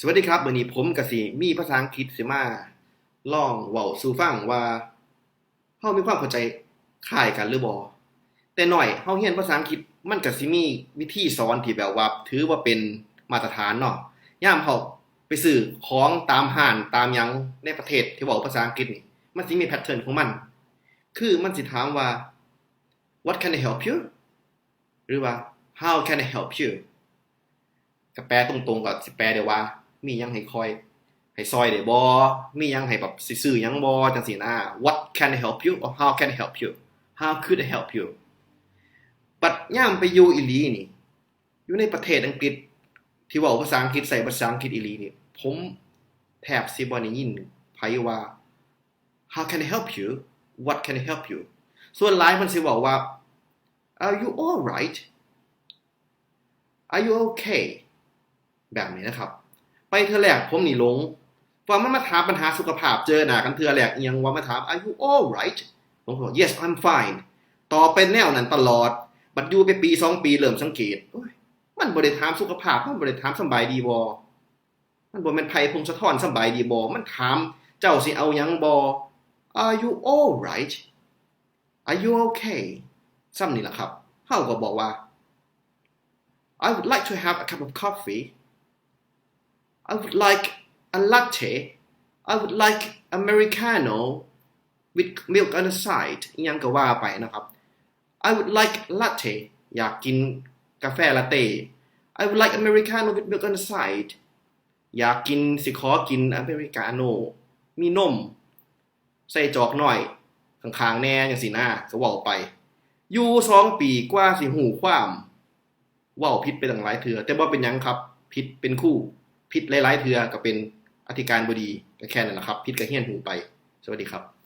สวัสดีครับวันนี้ผมกสิมีภาษาอังกฤษสิมาลองเว้าสู่ฟังว่าเฮามีความเข้าใจคล้ายกันหรือบ่แต่หน่อยเฮาเรียนภาษาอังกฤษมันก็สิมีวิธีสอนที่แบบว่าถือว่าเป็นมาตรฐานเนาะยามเฮาไปซื้อของตามห้างตามหยังในประเทศที่เว้าภาษาอังกฤษนี่มันสิมีแพทเทิร์นของมัน คือมันสิถามว่า what can I help you หรือว่า how can I help you ก็แปลตรงๆก็สิแปลได้ว่า มียังให้คอย ให้ซอยได้บ่มียังให้แบบสิซื้อยังบ่จังซี่นะ what can I help you or how can I help you how could I help you บัดย่ามไปอยู่อีหลีนี่ อยู่ในประเทศอังกฤษ ที่ว้าภาษาอังกฤษใส่ภาษาอังกฤษอีหลีนี่ ผมแทบสิบ่ได้ยินไผว่า how can I help you what can I help you ส่วนหลายมันสิบอกว่า are you alright are you okay แบบนี้นะครับ ไปเธอแรกผมนี่หลงว่ามันมาถามปัญหาสุขภาพเจอหน้ากันเธอแรกเอียงว่ามาถาม are you alright ผมบอก yes I'm fine ต่อเป็นแนวนั้นตลอด บัดอยู่ไปปีสองปีเริ่มสังเกตมันบ่ได้ถามสุขภาพมันบ่ได้ถามสบายดีบ่มันบ่แม่นไผพงศธรสบายดีบ่มันถามเจ้าสิเอายังบ่ are you alright are you okay ซ้ำนี่แหละครับเฮาก็บอกว่า I would like to have a cup of coffee I would like a latte I would like americano with milk on the side ยังก็ว่าไปนะครับ I would like latte อยากกินกาแฟลาเต้ I would like americano with milk on the side อยากกินสิขอกินอเมริกาโน่มีนม ใส่จอกหน่อยข้างๆแน่อย่างสีหน้าก็ว่าไป อยู่สองปีกว่าสิหูความว่าผิดไปตั้งหลายเถือแต่ว่าเป็นยังครับผิดเป็นคู่ พิษหลายๆเถือก็เป็นอธิการบดีก็แค่นั้นแหละครับ พิษก็เฮี้ยนหูไป สวัสดีครับ